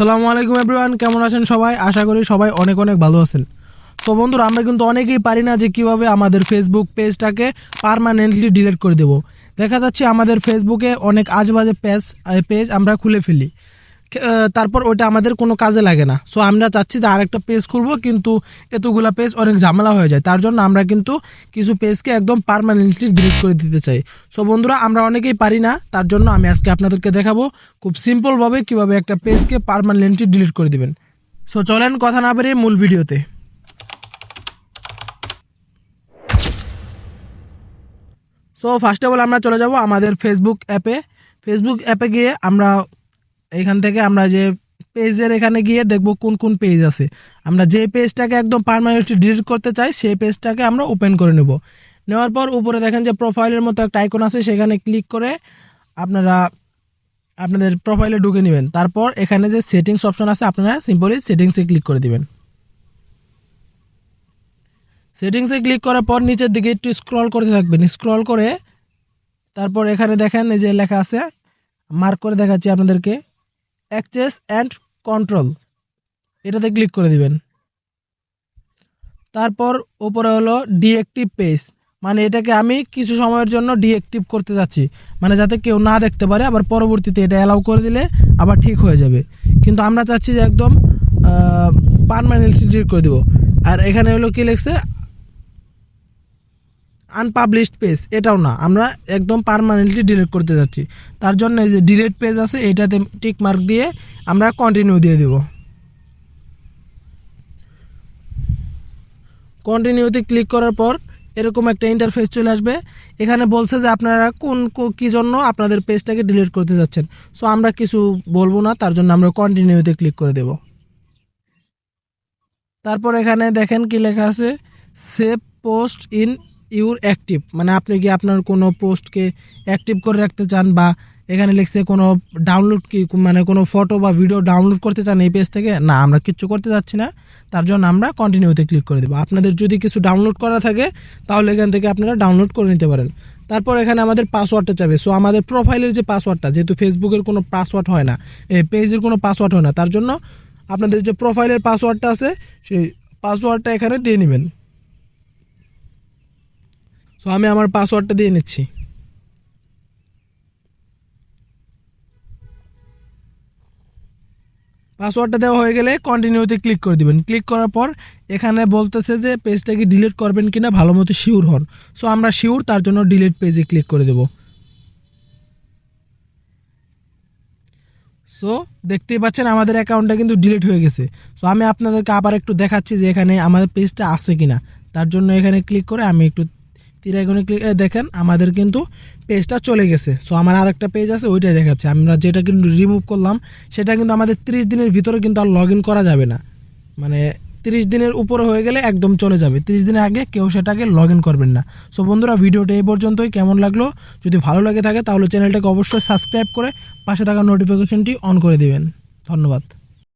আসসালামু আলাইকুম এভরিওয়ান কেমন আছেন সবাই? আশা করি সবাই অনেক অনেক ভালো আছেন। তো বন্ধুরা, আমরা কিন্তু অনেকেই পারি না যে কীভাবে আমাদের ফেসবুক পেজটাকে পারমানেন্টলি ডিলিট করে দেব। দেখা যাচ্ছে আমাদের ফেসবুকে অনেক আজবাজে পেজ পেজ আমরা খুলে ফেলি। তারপর ওটা আমাদের কোনো কাজে লাগে না। সো আমরা চাচ্ছি যে আরেকটা পেজ খুলবো, কিন্তু এতগুলা পেজ অনেক ঝামেলা হয়ে যায়। তার জন্য আমরা কিন্তু কিছু পেজকে একদম পার্মানেন্টলি ডিলিট করে দিতে চাই। সো বন্ধুরা, আমরা অনেকেই পারি না, তার জন্য আমি আজকে আপনাদেরকে দেখাবো খুব সিম্পলভাবে কীভাবে একটা পেজকে পার্মানেন্টলি ডিলিট করে দিবেন। সো চলেন কথা না বেরিয়ে মূল ভিডিওতে। সো ফার্স্ট অফ অল আমরা চলে যাব আমাদের ফেসবুক অ্যাপে ফেসবুক অ্যাপে গিয়ে আমরা এখান থেকে আমরা যে পেজের এখানে গিয়ে দেখব কোন কোন পেজ আছে। আমরা যে পেজটাকে একদম পারমানেন্টলি ডিলিট করতে চাই, সেই পেজটাকে আমরা ওপেন করে নেব। নেওয়ার পর উপরে দেখেন যে প্রোফাইলের মতো একটা আইকন আছে, সেখানে ক্লিক করে আপনারা আপনাদের প্রোফাইলে ঢুকে নেবেন। তারপর এখানে যে সেটিংস অপশন আছে, আপনারা সিম্পলি সেটিংসে ক্লিক করে দিবেন। সেটিংসে ক্লিক করার পর নিচের দিকে একটু স্ক্রল করতে থাকবেন। স্ক্রল করে তারপর এখানে দেখেন এই যে লেখা আছে মার্ক করে দেখাচ্ছি আপনাদেরকে। Access and control. এটাতে ক্লিক করে দিবেন। তারপর ওপরে হলো ডিএক্টিভ পেজ। মানে এটাকে আমি কিছু সময়ের জন্য ডিএক্টিভ করতে যাচ্ছি। মানে যাতে কেউ না দেখতে পারে, আবার পরবর্তীতে এটা অ্যালাউ করে দিলে আবার ঠিক হয়ে যাবে। কিন্তু আমরা চাচ্ছি যে একদম পারমানেন্টলি ডিলিট করে দেবো। আর এখানে হলো কী লিখছে? আনপাবলিশড পেজ এটাও না। আমরা একদম পারমানেন্টলি ডিলিট করতে যাচ্ছি। তার জন্য এই যে ডিলিট পেজ আছে, এইটাতে টিক মার্ক দিয়ে আমরা কন্টিনিউ দিয়ে দেব। কন্টিনিউতে ক্লিক করার পর এরকম একটা ইন্টারফেস চলে আসবে। এখানে বলছে যে আপনারা কোন, কি জন্য আপনাদের পেজটাকে ডিলিট করতে যাচ্ছেন। সো আমরা কিছু বলব না, তার জন্য আমরা কন্টিনিউতে ক্লিক করে দেব। তারপর এখানে দেখেন কি লেখা আছে save post in your active মানে আপনি কি আপনার কোনো পোস্টকে অ্যাক্টিভ করে রাখতে চান বা এখানে লিখছে কোনো ডাউনলোড কি মানে কোনো ফটো বা ভিডিও ডাউনলোড করতে চান এই পেজ থেকে? না, আমরা কিচ্ছু করতে চাচ্ছি না। তার জন্য আমরা কন্টিনিউতে ক্লিক করে দেবো। আপনাদের যদি কিছু ডাউনলোড করা থাকে, তাহলে এখান থেকে আপনারা ডাউনলোড করে নিতে পারেন। তারপর এখানে আমাদের পাসওয়ার্ডটা চাবে। সো আমাদের প্রোফাইলের যে পাসওয়ার্ডটা, যেহেতু ফেসবুকের কোনো পাসওয়ার্ড হয় না পেজের কোনো পাসওয়ার্ড হয় না, তার জন্য আপনাদের যে প্রোফাইলের পাসওয়ার্ডটা আছে, সেই পাসওয়ার্ডটা এখানে দিয়ে নেবেন। সো আমি আমার পাসওয়ার্ডটা দিয়ে নিচ্ছি। পাসওয়ার্ডটা দেওয়া হয়ে গেলে কন্টিনিউতে ক্লিক করে দিবেন। ক্লিক করার পর এখানে বলতেছে যে পেজটাকে ডিলিট করবেন কিনা ভালো মতো শিওর হন। সো আমরা শিওর তার জন্য ডিলিট পেজে ক্লিক করে দেব। সো দেখতেই পাচ্ছেন আমাদের অ্যাকাউন্টটা কিন্তু ডিলিট হয়ে গেছে। সো আমি আপনাদেরকে আবার একটু দেখাচ্ছি যে এখানে আমাদের পেজটা আছে কিনা। তার জন্য এখানে ক্লিক করে আমি একটু আইকনে ক্লিক দেখেন, আমাদের কিন্তু পেজটা চলে গেছে। সো আমার আর একটা পেজ আছে, ওইটাই দেখাচ্ছে। আমরা যেটা কিন্তু রিমুভ করলাম, সেটা কিন্তু আমাদের তিরিশ দিনের ভিতরে কিন্তু আর লগ করা যাবে না। মানে তিরিশ দিনের উপরে হয়ে গেলে একদম চলে যাবে। তিরিশ দিনের আগে কেউ সেটাকে লগ করবেন না। সো বন্ধুরা, ভিডিওটা এই পর্যন্তই। কেমন লাগল? যদি ভালো লাগে থাকে, তাহলে চ্যানেলটাকে অবশ্যই সাবস্ক্রাইব করে পাশে থাকা নোটিফিকেশনটি অন করে দিবেন। ধন্যবাদ।